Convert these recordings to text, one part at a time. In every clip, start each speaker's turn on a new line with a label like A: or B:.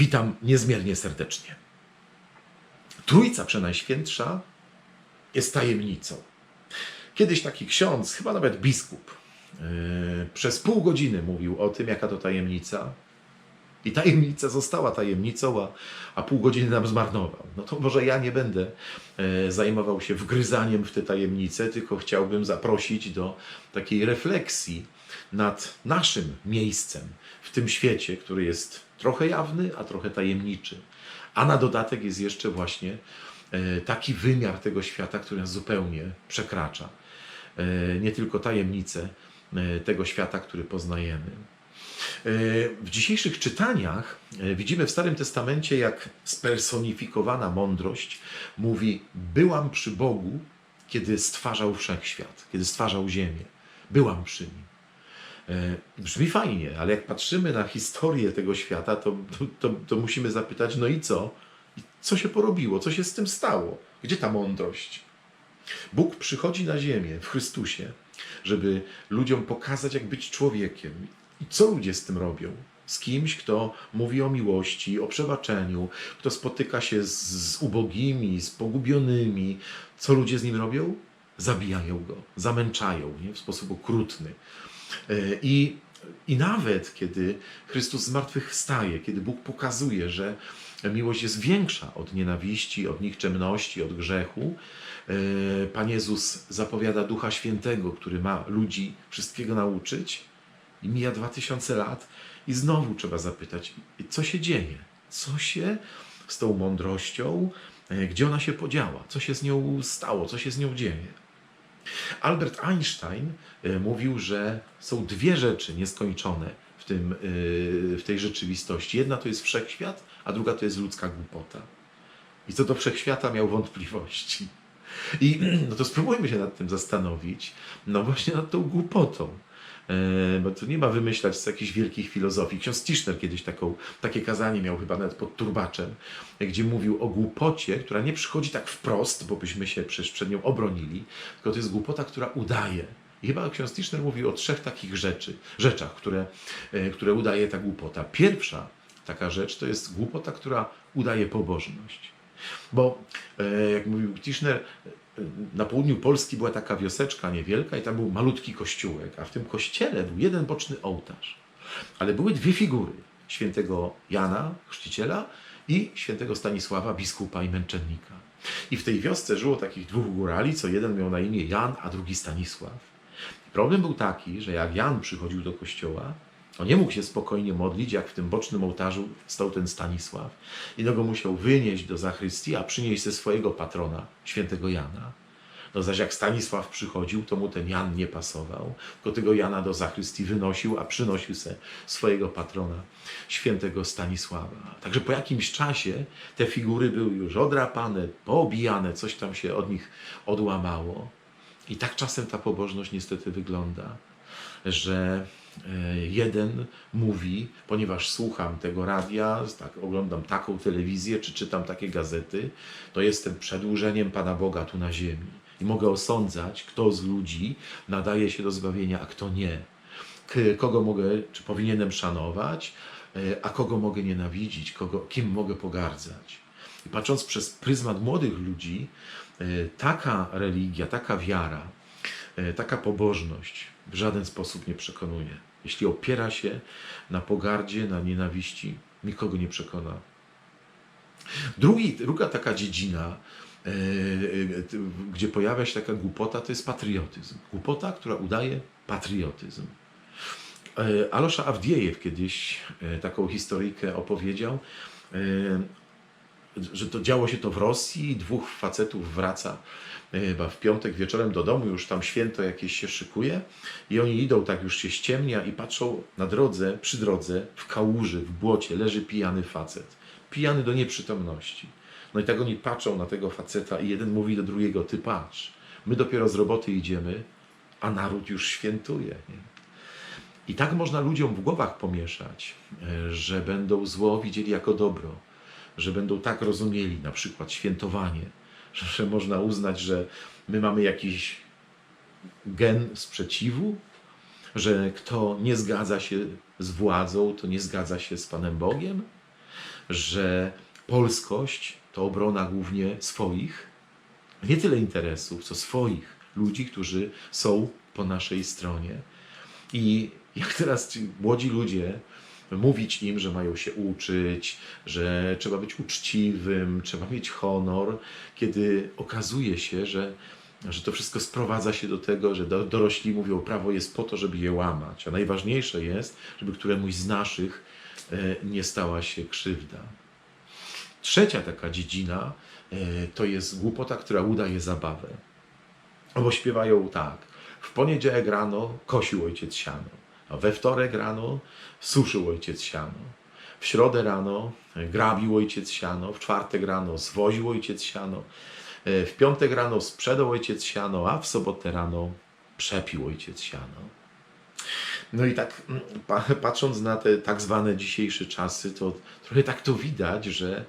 A: Witam niezmiernie serdecznie. Trójca Przenajświętsza jest tajemnicą. Kiedyś taki ksiądz, chyba nawet biskup, yy, przez pół godziny mówił o tym, jaka to tajemnica. I tajemnica została tajemnicą, a, a pół godziny nam zmarnował. No to może ja nie będę e, zajmował się wgryzaniem w te tajemnice, tylko chciałbym zaprosić do takiej refleksji nad naszym miejscem w tym świecie, który jest trochę jawny, a trochę tajemniczy. A na dodatek jest jeszcze właśnie e, taki wymiar tego świata, który nas zupełnie przekracza. E, Nie tylko tajemnice e, tego świata, który poznajemy. W dzisiejszych czytaniach widzimy w Starym Testamencie, jak spersonifikowana mądrość mówi: Byłam przy Bogu, kiedy stwarzał wszechświat, kiedy stwarzał ziemię. Byłam przy nim. E, Brzmi fajnie, ale jak patrzymy na historię tego świata, to, to, to, musimy zapytać: no i co? Co się porobiło? Co się z tym stało? Gdzie ta mądrość? Bóg przychodzi na ziemię w Chrystusie, żeby ludziom pokazać, jak być człowiekiem. I co ludzie z tym robią? Z kimś, kto mówi o miłości, o przebaczeniu, kto spotyka się z, z ubogimi, z pogubionymi. Co ludzie z nim robią? Zabijają go, zamęczają nie? w sposób okrutny. E, I, I nawet kiedy Chrystus zmartwychwstaje, kiedy Bóg pokazuje, że miłość jest większa od nienawiści, od nikczemności, od grzechu, e, Pan Jezus zapowiada Ducha Świętego, który ma ludzi wszystkiego nauczyć. I mija dwa tysiące lat i znowu trzeba zapytać, co się dzieje? Co się z tą mądrością, e, gdzie ona się podziała? Co się z nią stało? Co się z nią dzieje? Albert Einstein e, mówił, że są dwie rzeczy nieskończone w, tym, e, w tej rzeczywistości. Jedna to jest wszechświat, a druga to jest ludzka głupota. I co do wszechświata miał wątpliwości. I no to spróbujmy się nad tym zastanowić, no właśnie nad tą głupotą. E, Bo tu nie ma wymyślać z jakichś wielkich filozofii. Ksiądz Tischner kiedyś taką, takie kazanie miał chyba nawet pod turbaczem, gdzie mówił o głupocie, która nie przychodzi tak wprost, bo byśmy się przecież przed nią obronili, tylko to jest głupota, która udaje. I chyba ksiądz Tischner mówił o trzech takich rzeczy, rzeczach, które, e, które udaje ta głupota. Pierwsza taka rzecz to jest głupota, która udaje pobożność. Bo e, jak mówił Tischner, e, na południu Polski była taka wioseczka niewielka i tam był malutki kościółek, a w tym kościele był jeden boczny ołtarz. Ale były dwie figury, świętego Jana, chrzciciela i świętego Stanisława, biskupa i męczennika. I w tej wiosce żyło takich dwóch górali, co jeden miał na imię Jan, a drugi Stanisław. Problem był taki, że jak Jan przychodził do kościoła, on nie mógł się spokojnie modlić, jak w tym bocznym ołtarzu stał ten Stanisław. I no go musiał wynieść do zachrystii, a przynieść ze swojego patrona, świętego Jana. No zaś jak Stanisław przychodził, to mu ten Jan nie pasował, tylko tego Jana do zachrystii wynosił, a przynosił se swojego patrona, świętego Stanisława. Także po jakimś czasie te figury były już odrapane, poobijane, coś tam się od nich odłamało. I tak czasem ta pobożność niestety wygląda, że jeden mówi, ponieważ słucham tego radia, tak, oglądam taką telewizję, czy czytam takie gazety, to jestem przedłużeniem Pana Boga tu na ziemi. I mogę osądzać, kto z ludzi nadaje się do zbawienia, a kto nie. Kogo mogę, czy powinienem szanować, e, a kogo mogę nienawidzić, kogo, kim mogę pogardzać. I patrząc przez pryzmat młodych ludzi, e, taka religia, taka wiara, e, taka pobożność w żaden sposób nie przekonuje. Jeśli opiera się na pogardzie, na nienawiści, nikogo nie przekona. Drugi, druga taka dziedzina, e, e, gdzie pojawia się taka głupota, to jest patriotyzm. Głupota, która udaje patriotyzm. E, Alosza Awdiejew kiedyś taką historyjkę opowiedział, że to działo się to w Rosji, dwóch facetów wraca e, chyba w piątek wieczorem do domu, już tam święto jakieś się szykuje i oni idą, tak już się ściemnia i patrzą na drodze, przy drodze, w kałuży, w błocie leży pijany facet. Pijany do nieprzytomności. No i tak oni patrzą na tego faceta i jeden mówi do drugiego, ty patrz, my dopiero z roboty idziemy, a naród już świętuje. Nie? I tak można ludziom w głowach pomieszać, e, że będą zło widzieli jako dobro, że będą tak rozumieli na przykład świętowanie, że, można uznać, że my mamy jakiś gen sprzeciwu, że kto nie zgadza się z władzą, to nie zgadza się z Panem Bogiem, że polskość to obrona głównie swoich, nie tyle interesów, co swoich ludzi, którzy są po naszej stronie. I jak teraz ci młodzi ludzie mówić im, że mają się uczyć, że trzeba być uczciwym, trzeba mieć honor, kiedy okazuje się, że, że to wszystko sprowadza się do tego, że do, dorośli mówią, prawo jest po to, żeby je łamać, a najważniejsze jest, żeby któremuś z naszych e, nie stała się krzywda. Trzecia taka dziedzina e, to jest głupota, która udaje zabawę. Bo śpiewają tak. W poniedziałek rano kosił ojciec siano, we wtorek rano suszył ojciec siano. W środę rano grabił ojciec siano, w czwartek rano zwoził ojciec siano, e, w piątek rano sprzedał ojciec siano, a w sobotę rano przepił ojciec siano. No i tak mm, pa- patrząc na te tak zwane dzisiejsze czasy, to trochę tak to widać, że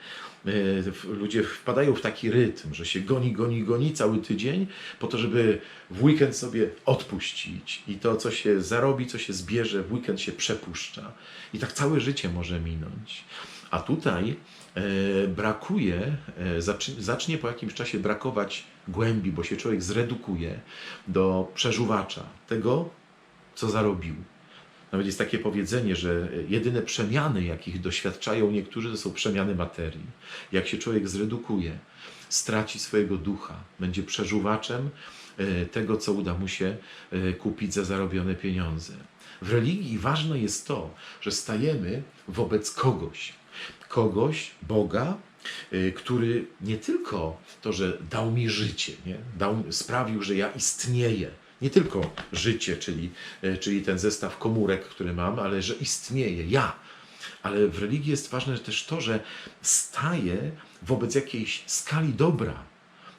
A: ludzie wpadają w taki rytm, że się goni, goni, goni cały tydzień po to, żeby w weekend sobie odpuścić i to, co się zarobi, co się zbierze, w weekend się przepuszcza. I tak całe życie może minąć. A tutaj e, brakuje, e, zacznie po jakimś czasie brakować głębi, bo się człowiek zredukuje do przeżuwacza tego, co zarobił. Nawet jest takie powiedzenie, że jedyne przemiany, jakich doświadczają niektórzy, to są przemiany materii. Jak się człowiek zredukuje, straci swojego ducha, będzie przeżuwaczem e, tego, co uda mu się e, kupić za zarobione pieniądze. W religii ważne jest to, że stajemy wobec kogoś. Kogoś, Boga, y, który nie tylko to, że dał mi życie, nie? Dał, sprawił, że ja istnieję. Nie tylko życie, czyli, y, czyli ten zestaw komórek, który mam, ale że istnieję ja. Ale w religii jest ważne też to, że staję wobec jakiejś skali dobra.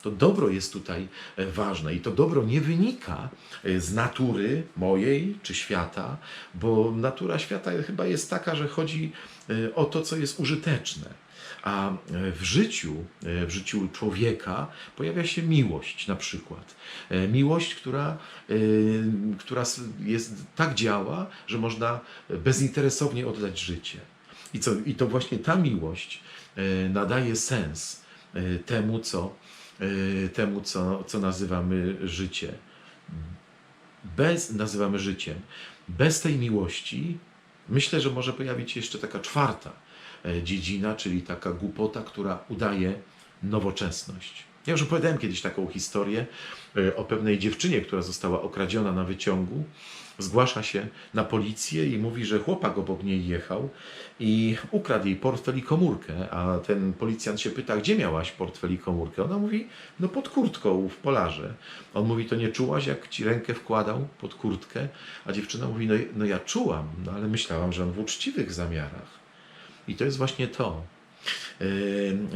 A: To dobro jest tutaj e, ważne i to dobro nie wynika e, z natury mojej czy świata, bo natura świata chyba jest taka, że chodzi e, o to, co jest użyteczne. A w życiu, w życiu człowieka pojawia się miłość na przykład. Miłość, która, która jest, tak działa, że można bezinteresownie oddać życie. I, co, I to właśnie ta miłość nadaje sens temu, co, temu co, co nazywamy życie. Bez, nazywamy życiem. Bez tej miłości myślę, że może pojawić się jeszcze taka czwarta e, dziedzina, czyli taka głupota, która udaje nowoczesność. Ja już opowiadałem kiedyś taką historię e, o pewnej dziewczynie, która została okradziona na wyciągu. Zgłasza się na policję i mówi, że chłopak obok niej jechał i ukradł jej portfel i komórkę. A ten policjant się pyta, gdzie miałaś portfel i komórkę? Ona mówi, no pod kurtką w polarze. On mówi, to nie czułaś, jak ci rękę wkładał pod kurtkę? A dziewczyna mówi, no, no ja czułam, no ale myślałam, że on w uczciwych zamiarach. I to jest właśnie to.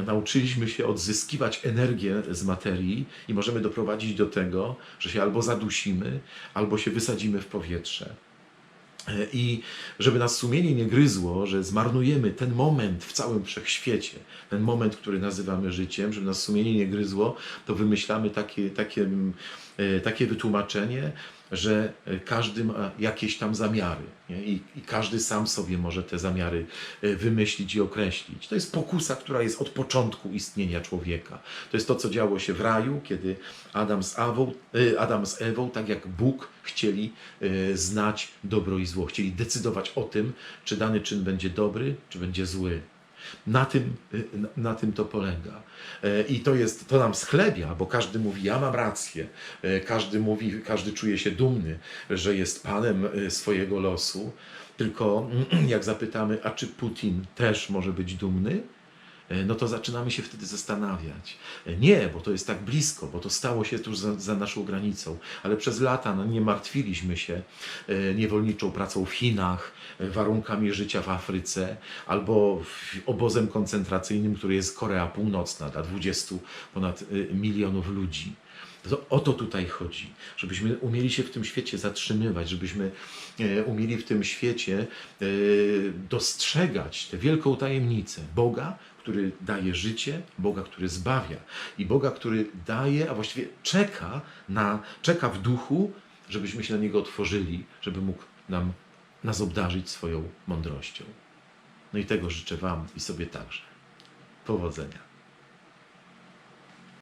A: Nauczyliśmy się odzyskiwać energię z materii i możemy doprowadzić do tego, że się albo zadusimy, albo się wysadzimy w powietrze. Yy, I żeby nas sumienie nie gryzło, że zmarnujemy ten moment w całym wszechświecie, ten moment, który nazywamy życiem, żeby nas sumienie nie gryzło, to wymyślamy takie, takie, yy, takie wytłumaczenie, że e, każdy ma jakieś tam zamiary? I, i każdy sam sobie może te zamiary e, wymyślić i określić. To jest pokusa, która jest od początku istnienia człowieka. To jest to, co działo się w raju, kiedy Adam z, Awą, e, Adam z Ewą, tak jak Bóg, chcieli znać dobro i zło. Chcieli decydować o tym, czy dany czyn będzie dobry, czy będzie zły. Na tym, y, na, tym to polega. E, I to jest, to nam schlebia, bo każdy mówi, ja mam rację. E, Każdy mówi, każdy czuje się dumny, że jest panem e, swojego losu. Tylko jak zapytamy, a czy Putin też może być dumny? E, No to zaczynamy się wtedy zastanawiać. E, Nie, bo to jest tak blisko, bo to stało się tuż za, za naszą granicą, ale przez lata no, nie martwiliśmy się e, niewolniczą pracą w Chinach, warunkami życia w Afryce, albo obozem koncentracyjnym, który jest Korea Północna dla 20 ponad milionów ludzi. To o to tutaj chodzi, żebyśmy umieli się w tym świecie zatrzymywać, żebyśmy e, umieli w tym świecie e, dostrzegać tę wielką tajemnicę Boga, który daje życie, Boga, który zbawia i Boga, który daje, a właściwie czeka, na, czeka w duchu, żebyśmy się na Niego otworzyli, żeby mógł nam, nas obdarzyć swoją mądrością. No i tego życzę Wam i sobie także. Powodzenia.